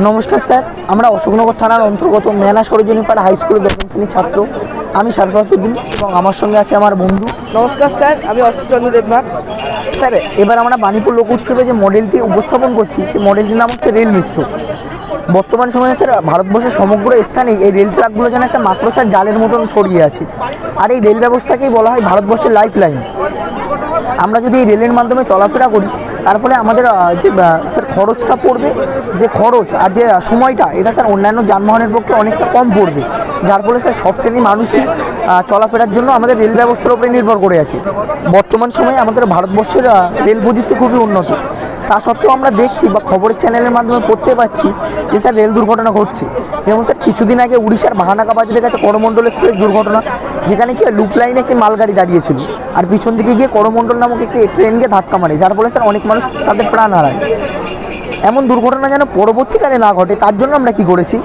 নমস্কার স্যার আমরা অশোকনগর থানার অন্তর্গত মেলা সরোজনীপাড়া হাই স্কুলের দশম শ্রেণির ছাত্র। আমি সারফরাজ উদ্দিন এবং আমার সঙ্গে আছে আমার বন্ধু। নমস্কার স্যার আমি অষ্টচন্দ্র দেবনাথ। স্যার এবার আমরা বাণীপুর লোক উৎসবে যে মডেলটি উপস্থাপন করছি সেই মডেলটির নাম হচ্ছে রেল মিত্র বর্তমান সময়ে স্যার ভারতবর্ষের সমগ্র স্থানেই এই রেল ট্র্যাকগুলো যেন একটা মাকড়সার জালের মতন ছড়িয়ে আছে। আর এই রেল ব্যবস্থাকেই বলা হয় ভারতবর্ষের লাইফ লাইন আমরা যদি এই রেলের মাধ্যমে চলাফেরা করি তার ফলে আমাদের যে খরচটা পড়বে, যে খরচ আর যে সময়টা, এটা স্যার অন্যান্য যানবাহনের পক্ষে অনেকটা কম পড়বে। যার ফলে স্যার সব শ্রেণির মানুষই চলাফেরার জন্য আমাদের রেল ব্যবস্থার উপরে নির্ভর করে আছে। বর্তমান সময়ে আমাদের ভারতবর্ষের রেল প্রযুক্তি খুবই উন্নত। তা সত্ত্বেও আমরা দেখছি বা খবরের চ্যানেলের মাধ্যমে পড়তে পাচ্ছি যে স্যার রেল দুর্ঘটনা ঘটছে। যেমন স্যার কিছুদিন আগে উড়িষ্যার বাহানাকা বাজারের কাছে করমণ্ডল এক্সপ্রেস দুর্ঘটনা, যেখানে কি লুপ লাইনে একটি মালগাড়ি দাঁড়িয়েছিল। আর পিছন দিকে গিয়ে করমণ্ডল নামক একটি ট্রেনকে ধাক্কা মারে, যার ফলে স্যার অনেক মানুষ তাদের প্রাণ হারায়। এমন দুর্ঘটনা যেন পরবর্তীকালে না ঘটে, তার জন্য আমরা কি করেছি?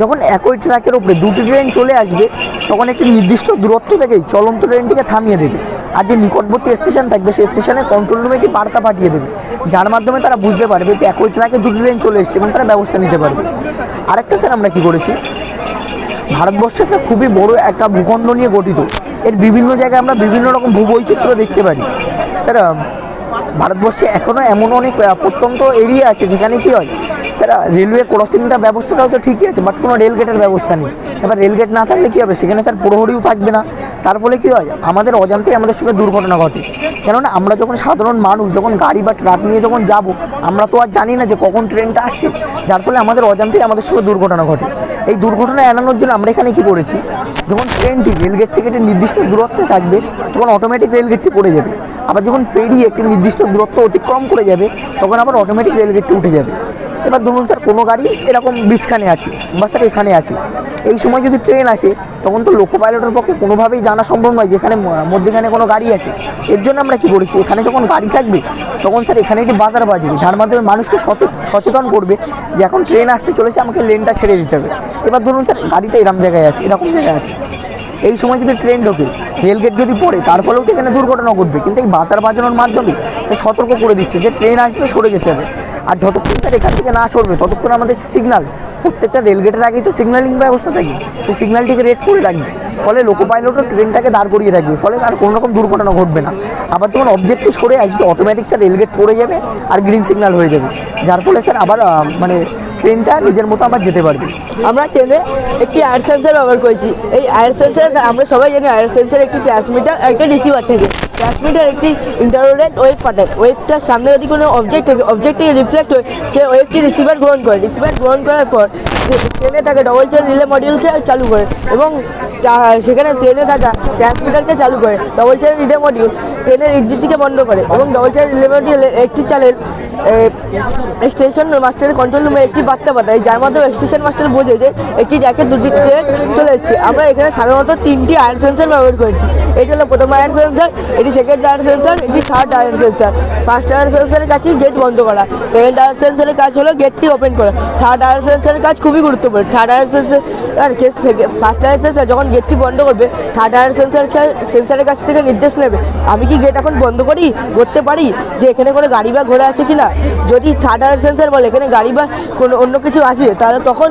যখন একই ট্র্যাকের ওপরে দুটি ট্রেন চলে আসবে, তখন একটি নির্দিষ্ট দূরত্ব থেকেই চলন্ত ট্রেনটিকে থামিয়ে দেবে। আর যে নিকটবর্তী স্টেশন থাকবে, সেই স্টেশনে কন্ট্রোল রুমে একটি বার্তা পাঠিয়ে দেবে। যার মাধ্যমে তারা বুঝতে পারবে যে একই ট্র্যাকে দুটি ট্রেন চলে এসছে এবং তারা ব্যবস্থা নিতে পারবে। আরেকটা স্যার আমরা কি করেছি? ভারতবর্ষ একটা খুবই বড় একটা ভূখণ্ড নিয়ে গঠিত। এর বিভিন্ন জায়গায় আমরা বিভিন্ন রকম ভূবৈচিত্র্য দেখতে পারি। স্যার ভারতবর্ষে এখনও এমন অনেক প্রত্যন্ত এরিয়া আছে যেখানে কি হয় আহ, রেলওয়ে ক্রসিংটা ব্যবস্থাটাও তো ঠিকই আছে বাট কোনো রেলগেটের ব্যবস্থা নেই। এবার রেলগেট না থাকলে কী হবে? সেখানে স্যার প্রহরীও থাকবে না। তার ফলে কী হয়? আমাদের অজান্তেই আমাদের সঙ্গে দুর্ঘটনা ঘটে। কেননা আমরা যখন সাধারণ মানুষ যখন গাড়ি বা ট্রাক নিয়ে যখন যাব আমরা তো আর জানি না যে কখন ট্রেনটা আসছে। যার ফলে আমাদের অজান্তেই আমাদের সঙ্গে দুর্ঘটনা ঘটে। এই দুর্ঘটনা এড়ানোর জন্য আমরা এখানে কি করেছি? যখন ট্রেনটি রেলগেট থেকে একটি নির্দিষ্ট দূরত্বে থাকবে তখন অটোমেটিক রেলগেটটি পড়ে যাবে। আবার যখন পেরিয়ে একটি নির্দিষ্ট দূরত্ব অতিক্রম করে যাবে তখন আবার অটোমেটিক রেলগেটটি উঠে যাবে। এবার ধরুন স্যার, কোনো গাড়ি এরকম বিছখানে আছে, বা স্যার এখানে আছে। এই সময় যদি ট্রেন আসে, তখন তো লোকো পাইলটের পক্ষে কোনোভাবেই জানা সম্ভব নয় যেখানে মধ্যেখানে কোনো গাড়ি আছে। এর জন্য আমরা কি করেছি, এখানে যখন গাড়ি থাকবে, তখন স্যার এখানে একটি বাজার বাজবে, যার মাধ্যমে মানুষকে সচে- সচেতন করবে যে এখন ট্রেন আসতে চলেছে, আমাকে লেনটা ছেড়ে দিতে হবে। এবার ধরুন স্যার, গাড়িটা এরম জায়গায় আছে, এরকম জায়গায় আছে। এই সময় যদি ট্রেন ঢোকে রেলগেট যদি পড়ে, তার ফলেও তো এখানে দুর্ঘটনা ঘটবে। কিন্তু এই বাজার বাজানোর মাধ্যমে, সে সতর্ক করে দিচ্ছে যে ট্রেন আসবে, সরে যেতে হবে। আর যতক্ষণ স্যার এখান থেকে না সরবে, ততক্ষণ আমাদের সিগনাল প্রত্যেকটা রেলগেটের আগেই তো সিগনালিং ব্যবস্থা থাকে। সেই সিগনালটিকে রেড করে রাখবে ফলে লোকো পাইলটও ট্রেনটাকে দাঁড় করিয়ে রাখবে। ফলে আর কোনো রকম দুর্ঘটনা ঘটবে না। আবার যখন অবজেক্টটি সরে আসবে অটোমেটিক স্যার রেলগেট পড়ে যাবে আর গ্রিন সিগনাল হয়ে যাবে। যার ফলে স্যার আবার মানে ট্রেনটা নিজের মতো আবার যেতে পারবে। আমরা ট্রেনে একটি এয়ার সেন্সার ব্যবহার করেছি। এই এয়ার সেন্সার আমরা সবাই জানি এয়ার সেন্সার একটি ট্রান্সমিটার একটা রিসিভার থাকে। ট্রান্সমিটার একটি ইন্টারনেট ওয়েব পাঠায়। ওয়েবটার সামনে যদি কোনো অবজেক্ট থাকে অবজেক্ট থেকে রিফ্লেক্ট হয় সে ওয়েভটি রিসিভার গ্রহণ করে। রিসিভার গ্রহণ করার পর ট্রেনে থাকে ডবল চেন রিলে মডিউলকে চালু করে এবং সেখানে ট্রেনে থাকা ট্রান্সমিটারকে চালু করে। ডবল চেন রিলে মডিউল ট্রেনের এক্সিটটিকে বন্ধ করে এবং ডবল চেন রিলে মডিউল একটি চ্যানেল স্টেশন মাস্টারের কন্ট্রোল রুমে একটি বার্তা পাঠায়, যার মাধ্যমে স্টেশন মাস্টার বোঝে যে একটি জ্যাকে দুটি ট্রেন চলে এসেছে। আমরা এখানে সাধারণত তিনটি আয়ার সেন্সার ব্যবহার করেছি। এটি হলো প্রথম আয়ার সেন্সার এটি সেকেন্ড টায়ার সেন্সার এটি third tier sensor first tier সেন্সারের কাছেই গেট বন্ধ করা। সেকেন্ড টায়ার সেন্সারের কাজ হলো গেটটি ওপেন করা। থার্ড টায়ার সেন্সারের কাজ খুবই গুরুত্বপূর্ণ। থার্ড টায়ার সেন্সার আর ফার্স্ট টায়ার সেন্সার যখন গেটটি বন্ধ করবে থার্ড টায়ার সেন্সার সেন্সারের কাছ থেকে নির্দেশ নেবে, আমি কি গেট এখন বন্ধ করি, করতে পারি? যে এখানে কোনো গাড়ি বা ঘোড়া আছে কি না যদি থার্ড আয়ার সেন্সার বলে, এখানে গাড়ি বা কোনো অন্য কিছু আছে, তাহলে তখন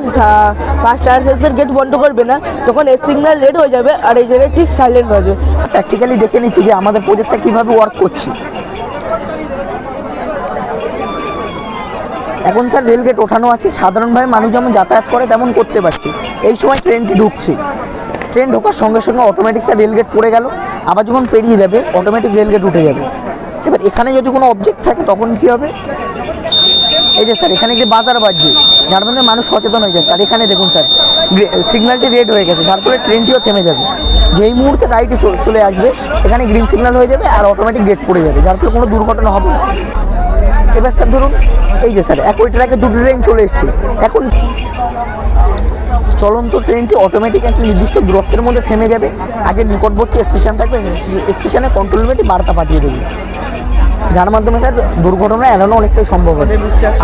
ফার্স্ট আয়ার সেন্সার গেট বন্ধ করবে না। তখন এর সিগন্যাল রেড হয়ে যাবে, আর এই জায়গায় ঠিক সাইলেন্ট হয়ে যাবে প্র্যাকটিক্যালি দেখে নিচ্ছি যে আমাদের প্রজেক্টটা কীভাবে ওয়ার্ক করছে। এখন স্যার রেলগেট ওঠানো আছে সাধারণভাবে মানুষ যেমন যাতায়াত করে, তেমন করতে পারছে। এই সময় ট্রেনটি ঢুকছে। ট্রেন ঢোকার সঙ্গে সঙ্গে অটোমেটিক স্যার রেলগেট পড়ে গেল। আবার যখন পেরিয়ে যাবে অটোমেটিক রেলগেট উঠে যাবে। এবার এখানে যদি কোনো অবজেক্ট থাকে, তখন কী হবে? এই যে স্যার, এখানে একটি বাজার বাজছে যার মধ্যে মানুষ সচেতন হয়ে যাচ্ছে। আর এখানে দেখুন স্যার সিগন্যালটি রেড হয়ে গেছে, যার ফলে ট্রেনটিও থেমে যাবে। যেই মুহূর্তে গাড়িটি চল- আসবে, এখানে গ্রিন সিগন্যাল হয়ে যাবে আর অটোমেটিক গেট পড়ে যাবে, যার ফলে কোনো দুর্ঘটনা হবে না। এবার স্যার ধরুন, এই যে স্যার একই ট্র্যাকে দুটো ট্রেন চলে এসছে। এখন চলন্ত ট্রেনটি অটোমেটিক একটা নির্দিষ্ট দূরত্বের মধ্যে থেমে যাবে। আগে নিকটবর্তী স্টেশন থাকবে স্টেশনে কন্ট্রোল বার্তা পাঠিয়ে দেবে। যার মাধ্যমে স্যার দুর্ঘটনা এড়ানো অনেকটাই সম্ভব হবে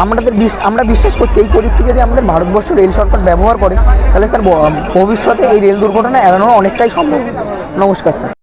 আমাদের আমরা বিশ্বাস করছি এই প্রযুক্তি যদি আমাদের ভারতবর্ষ রেল সরকার ব্যবহার করে, তাহলে স্যার ভবিষ্যতে এই রেল দুর্ঘটনা এড়ানো অনেকটাই সম্ভব। নমস্কার স্যার।